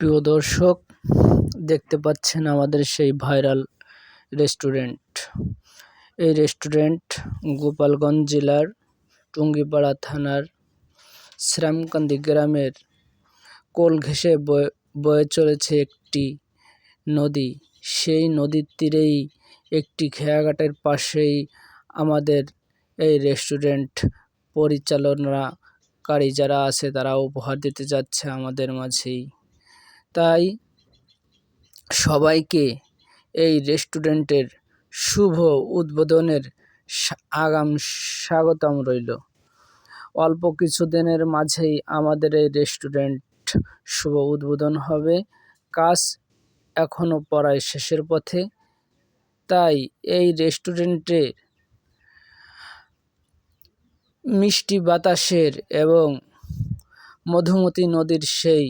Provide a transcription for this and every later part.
প্রিয় দর্শক, দেখতে পাচ্ছেন আমাদের সেই ভাইরাল রেস্টুরেন্ট। এই রেস্টুরেন্ট গোপালগঞ্জ জেলার টুঙ্গিপাড়া থানার শ্রামকান্দি গ্রামের কোল ঘেঁষে বয়ে চলেছে একটি নদী। সেই নদীর তীরেই একটি খেয়াঘাটের পাশেই আমাদের এই রেস্টুরেন্ট পরিচালনাকারী যারা আছে তারা উপহার দিতে যাচ্ছে আমাদের মাঝেই। তাই সবাইকে এই রেস্টুরেন্টের শুভ উদ্বোধনের আগাম স্বাগতম রইল। অল্প কিছুদিনের মাঝেই আমাদের এই রেস্টুরেন্ট শুভ উদ্বোধন হবে। কাজ এখনও পড়ায় শেষের পথে। তাই এই রেস্টুরেন্টে মিষ্টি বাতাসের এবং মধুমতি নদীর সেই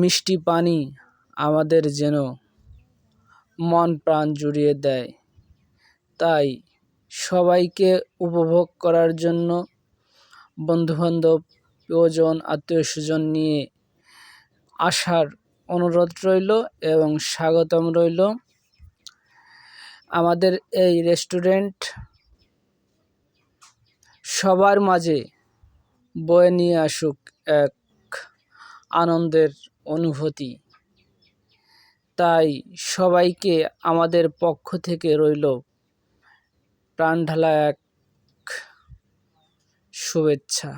মিষ্টি পানি আমাদের যেন মন প্রাণ জুড়িয়ে দেয়। তাই সবাইকে উপভোগ করার জন্য বন্ধুবান্ধব, প্রিয়জন আত্মীয় স্বজন নিয়ে আসার অনুরোধ রইল এবং স্বাগতম রইল। আমাদের এই রেস্টুরেন্ট সবার মাঝে বয়ে নিয়ে আসুক এক আনন্দের অনুভূতি। তাই সবাইকে আমাদের পক্ষ থেকে রইল প্রাণঢালা এক শুভেচ্ছা।